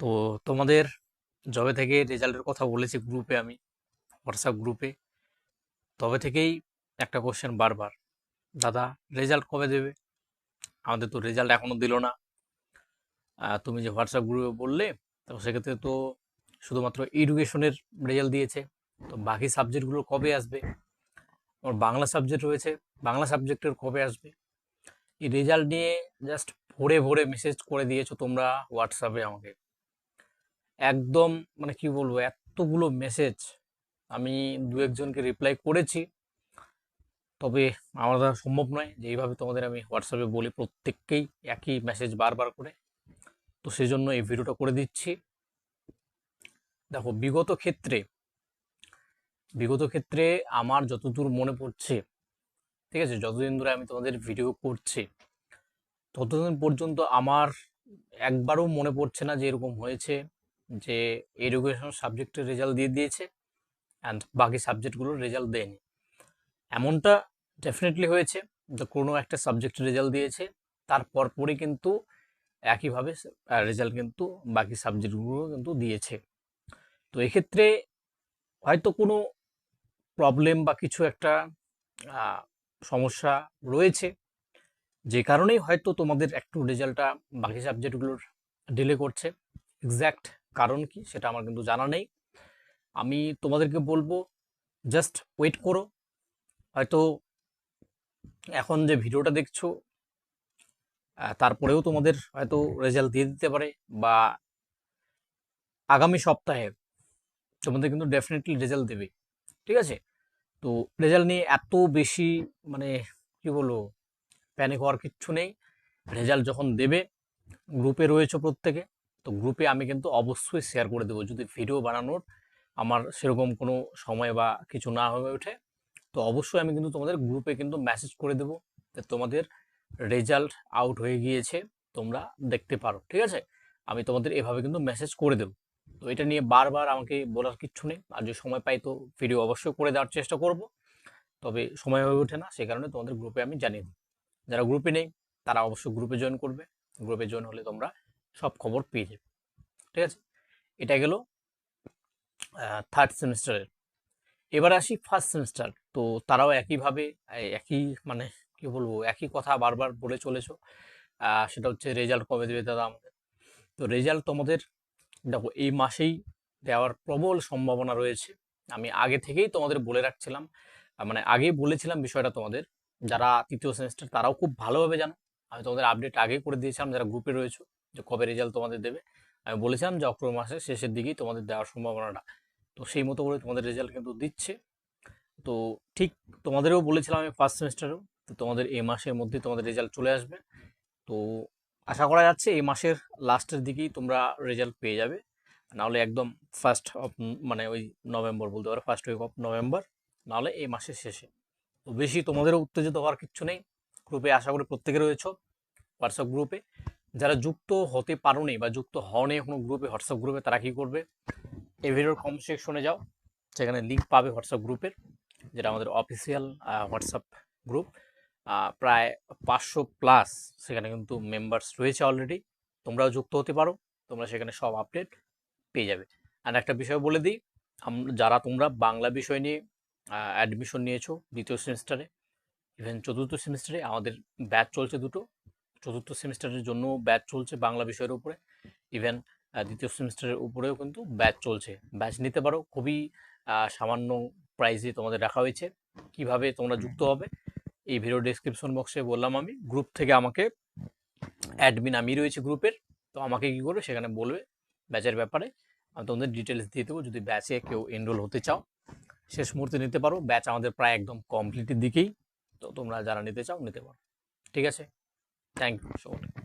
তো তোমাদের যবে থেকে রেজাল্টের কথা বলেছি গ্রুপে আমি হোয়াটসঅ্যাপ গ্রুপে তবে থেকেই একটা কোশ্চেন বারবার, দাদা রেজাল্ট কবে দেবে? আমাদের তো রেজাল্ট এখনও দিল না। তুমি যে হোয়াটসঅ্যাপ গ্রুপে বললে, তো সেক্ষেত্রে তো শুধুমাত্র এডুকেশনের রেজাল্ট দিয়েছে। তো বাকি সাবজেক্টগুলো কবে আসবে? আমার বাংলা সাবজেক্ট রয়েছে, বাংলা সাবজেক্টের কবে আসবে? এই রেজাল্ট নিয়ে জাস্ট ভোরে ভোরে মেসেজ করে দিয়েছ তোমরা হোয়াটসঅ্যাপে আমাকে। একদম মানে কি বলব, এতগুলো মেসেজ আমি দু একজনকে রিপ্লাই করেছি। তবে আমার দ্বারা সম্ভব নয় যে এইভাবে তোমাদের আমি হোয়াটসঅ্যাপে বলি, প্রত্যেককেই একই মেসেজ বারবার করে। তো সেই জন্য এই ভিডিওটা করে দিচ্ছি। দেখো, বিগত ক্ষেত্রে বিগত ক্ষেত্রে আমার যতদূর মনে পড়ছে, ঠিক আছে, যতদিন ধরে আমি তোমাদের ভিডিও করছি, ততদিন পর্যন্ত আমার একবারও মনে পড়ছে না যে এরকম হয়েছে। যে এডুকেশন সাবজেক্টের রেজাল্ট দিয়ে দিয়েছে অ্যান্ড বাকি সাবজেক্টগুলোর রেজাল্ট দেয়নি। এমনটা ডেফিনেটলি হয়েছে যে কোনো একটা সাবজেক্টের রেজাল্ট দিয়েছে, তারপর পরই কিন্তু একইভাবে রেজাল্ট কিন্তু বাকি সাবজেক্টগুলো কিন্তু দিয়েছে। তো এক্ষেত্রে হয়তো কোনো প্রবলেম বা কিছু একটা সমস্যা রয়েছে, যে কারণেই হয়তো তোমাদের একটু রেজাল্টটা বাকি সাবজেক্টগুলোর ডিলে করছে। এক্স্যাক্ট কারণ কি সেটা আমার কিন্তু জানা নেই। আমি তোমাদেরকে বলব জাস্ট ওয়েট করো। হয়তো এখন যে ভিডিওটা দেখছ তারপরেও তোমাদের হয়তো রেজাল্ট দিয়ে দিতে পারে বা আগামী সপ্তাহে তোমাদের কিন্তু ডেফিনেটলি রেজাল্ট দেবে, ঠিক আছে? তো রেজাল্ট নিয়ে এত বেশি মানে কি বলব প্যানিক হওয়ার কিচ্ছু নেই। রেজাল্ট যখন দেবে গ্রুপে রয়েছে প্রত্যেকে। তো গ্রুপে আমি কিন্তু অবশ্যই শেয়ার করে দেবো। যদি ভিডিও বানানোর আমার সেরকম কোনো সময় বা কিছু না হয়ে ওঠে, তো অবশ্যই আমি কিন্তু তোমাদের গ্রুপে কিন্তু মেসেজ করে দেবো যে তোমাদের রেজাল্ট আউট হয়ে গিয়েছে, তোমরা দেখতে পারো, ঠিক আছে? আমি তোমাদের এভাবে কিন্তু মেসেজ করে দেবো। তো এটা নিয়ে বারবার আমাকে বলার কিচ্ছু নেই। আর যদি সময় পাই তো ভিডিও অবশ্যই করে দেওয়ার চেষ্টা করব। তবে সময় হয়ে ওঠে না সেই কারণে তোমাদের গ্রুপে আমি জানিয়ে দিই যারা গ্রুপে নেই, তারা অবশ্যই গ্রুপে জয়েন করবে। গ্রুপে জয়েন হলে তোমরা সব খবর পেয়ে যাবে, ঠিক আছে? এটা গেল থার্ড সেমিস্টারের এবার আসি ফার্স্ট সেমিস্টার তো তারাও একইভাবে, একই মানে কি বলব, একই কথা বারবার বলে চলেছো। সেটা হচ্ছে রেজাল্ট কবে দেবে দাদা আমাদের? তো রেজাল্ট তোমাদের, দেখো, এই মাসেই দেওয়ার প্রবল সম্ভাবনা রয়েছে। আমি আগে থেকেই তোমাদের বলে রাখছিলাম মানে আগেই বলেছিলাম বিষয়টা তোমাদের। যারা তৃতীয় সেমিস্টার তারাও খুব ভালোভাবে জানো। আমি তোমাদের আপডেট আগে করে দিয়েছিলাম, যারা গ্রুপে রয়েছে। যে কবে রেজাল্ট তোমাদের দেবে? আমি বলেছিলাম যে অক্টোবর মাসের শেষের দিকেই তোমাদের দেওয়ার সম্ভাবনাটা। তো সেই মতো করে তোমাদের রেজাল্ট কিন্তু দিচ্ছে। তো ঠিক তোমাদেরও বলেছিলাম আমি ফার্স্ট সেমিস্টারেও তো তোমাদের এই মাসের মধ্যে তোমাদের রেজাল্ট চলে আসবে। তো আশা করা যাচ্ছে এই মাসের লাস্টের দিকেই তোমরা রেজাল্ট পেয়ে যাবে। নাহলে একদম ফার্স্ট অফ মানে ওই নভেম্বর বলতে পারো ফার্স্ট উইক অফ নভেম্বর নাহলে এই মাসের শেষে। তো বেশি তোমাদেরও উত্তেজিত হওয়ার কিচ্ছু নেই। গ্রুপে আশা করি প্রত্যেকে রয়েছে হোয়াটসঅ্যাপ গ্রুপে যারা যুক্ত হতে পারোনি বা যুক্ত হওনি কোনো গ্রুপে হোয়াটসঅ্যাপ গ্রুপে তারা কী করবে? এই ভিডিওর কম সেকশনে যাও। সেখানে লিঙ্ক পাবে হোয়াটসঅ্যাপ গ্রুপের যেটা আমাদের অফিসিয়াল হোয়াটসঅ্যাপ গ্রুপ প্রায় পাঁচশো প্লাস সেখানে কিন্তু মেম্বার্স রয়েছে অলরেডি তোমরাও যুক্ত হতে পারো, তোমরা সেখানে সব আপডেট পেয়ে যাবে। আর একটা বিষয় বলে দিই যারা তোমরা বাংলা বিষয় নিয়ে অ্যাডমিশন নিয়েছো দ্বিতীয় সেমিস্টারে ইভেন চতুর্থ সেমিস্টারে আমাদের ব্যাচ চলছে দুটো। চতুর্থ সেমিস্টারের জন্য ব্যাচ চলছে বাংলা বিষয়ের উপরে। ইভেন দ্বিতীয় সেমিস্টারের উপরেও কিন্তু ব্যাচ চলছে। ব্যাচ নিতে পারো খুবই সামান্য প্রাইসে তোমাদের রাখা হয়েছে। কীভাবে তোমরা যুক্ত হবে এই ভিডিও ডেসক্রিপশন বক্সে বললাম আমি। গ্রুপ থেকে আমাকে অ্যাডমিন আমি রয়েছে গ্রুপের তো আমাকে কি করবে সেখানে বলবে ব্যাচের ব্যাপারে। আমি তোমাদের ডিটেলস দিয়ে দেবো যদি ব্যাচে কেউ এনরোল হতে চাও শেষ মুহূর্তে নিতে পারো। ব্যাচ আমাদের প্রায় একদম কমপ্লিটের দিকেই তো তোমরা যারা নিতে চাও নিতে পারো। ঠিক আছে? Thank you so much.